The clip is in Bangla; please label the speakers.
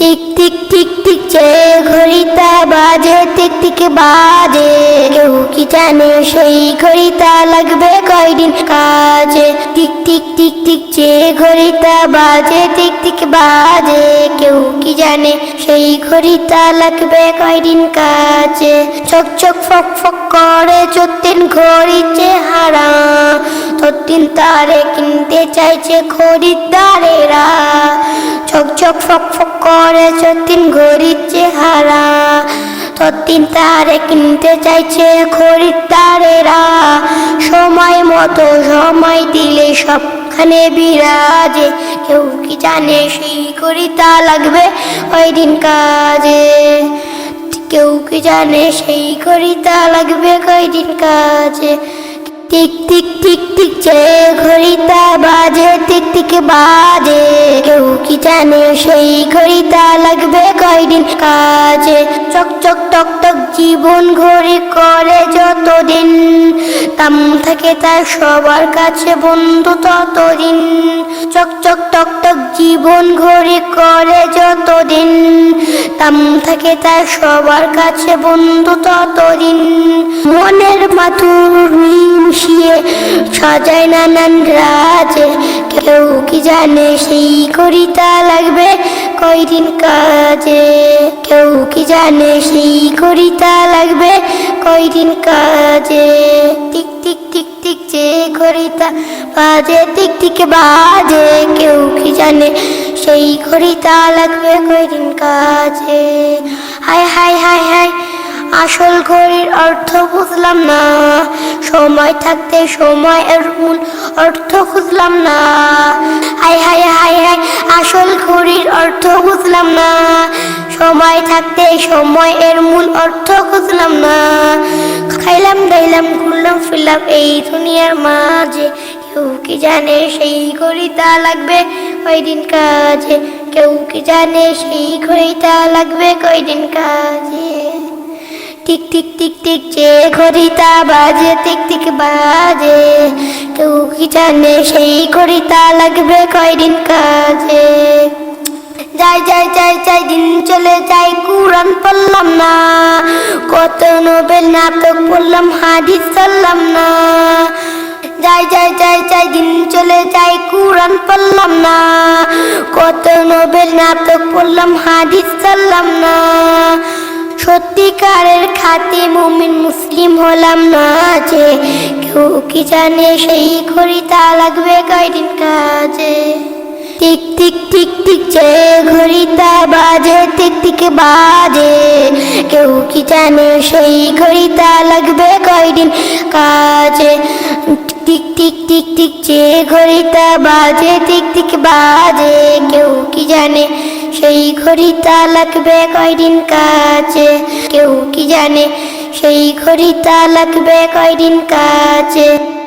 Speaker 1: টিক টিক টিক টিক চে ঘড়িটা বাজে, টিক টিক বাজে। কেউ কি জানে সেই ঘড়িটা লাগবে কয়দিন কাজে? টিক টিক টিক টিক চে ঘড়িটা বাজে, টিক টিক বাজে। কেউ কি জানে সেই ঘড়িটা লাগবে কয়দিন কাজে? চক চক ফক ফক করে চত্তিন ঘড়ি চেহারা। তত্তিন তারে কিনতে চাইছে খরিদ্দারেরা। চক চক ফক ফক করে চত্তিন ঘড়ির চেহারা। তত্তিন তারে কিনতে চাইছে খরিদ্দারেরা। সময় মতো সময় দিলে সবখানে বিরাজে। কেউ কি জানে সেই করিতা লাগবে ওই দিন কাজে? কেউ কি জানে সেই করিতা লাগবে কয়দিন কাজে? টিক টিক টিক টিক চে ঘড়িটা বাজে, টিক টিক বাজে। কেউ কি জানে সেই ঘড়িটা লাগবে কয়দিন কাজে? চক চক, টক টক জীবন ঘড়ি করে যতদিন। তাম থাকে তার সবার কাছে বন্ধু ততদিন। চক চক, টক জীবন ঘড়ি করে যতদিন, তাম থাকে তার সবার কাছে বন্ধু ততদিন। মনের মাথুর মিশিয়ে সাজায় নানান রাজে, কেউ কি জানে সেই করিতা লাগবে কয়দিন কাজে? কেউ কি জানে সেই করিতা লাগবে কয়দিন কাজে? বাজে টিক টিক বাজে, কেউ কি জানে? সেই করিতা লাগবে কয়দিন কাজে? হাই হাই হাই হাই আসল ঘড়ির অর্থ বুঝলাম না। সময় থাকতে সময় এর মূল অর্থ খুঁজলাম না। হাই হাই হাই হাই আসল ঘড়ির অর্থ বুঝলাম না। সময় থাকতে সময় এর মূল অর্থ খুঁজলাম না। খাইলাম, দাইলাম, ঘুরলাম, ফিরলাম এই দুনিয়ার মাঝে। কেউ কি জানে সেই ঘড়িটা লাগবে? কয়দিন কাজে? কেউ কি জানে সেই ঘড়িটা লাগবে? কয়দিন কাজে? টিক টিক টিক টিক, যে ঘড়িটা বাজে, টিক টিক, বাজে। কেউ কি জানে সেই ঘড়িটা লাগবে? কয়দিন কাজে? যাই যাই যাই যাই, দিন চলে যাই কুরআন পড়লাম না। কত নোবেল নাটক পড়লাম, হাদিস চললাম না। যাই যাই যাই যাই, দিন চলে যাই কুরআন পড়লাম না। কত নোবেল নাটক পড়লাম, হাদিস চললাম না। সত্যিকারের খাতে মুমিন মুসলিম হলাম না যে, কেউ কি জানে সেই ঘড়িটা লাগবে কয়দিন কাজে। টিক টিক টিক টিক, যে ঘড়িটা বাজে, টিক টিক বাজে। কেউ কি জানে সেই ঘড়িটা লাগবে কয়দিন কাজে। টিক টিক টিক টিক, যে ঘড়িটা বাজে, টিক টিক বাজে, কেউ কি জানে? সেই ঘড়িটা লাগবে কয়দিন কাছে? কেউ কি জানে? সেই ঘড়িটা লাগবে কয়দিন কাজে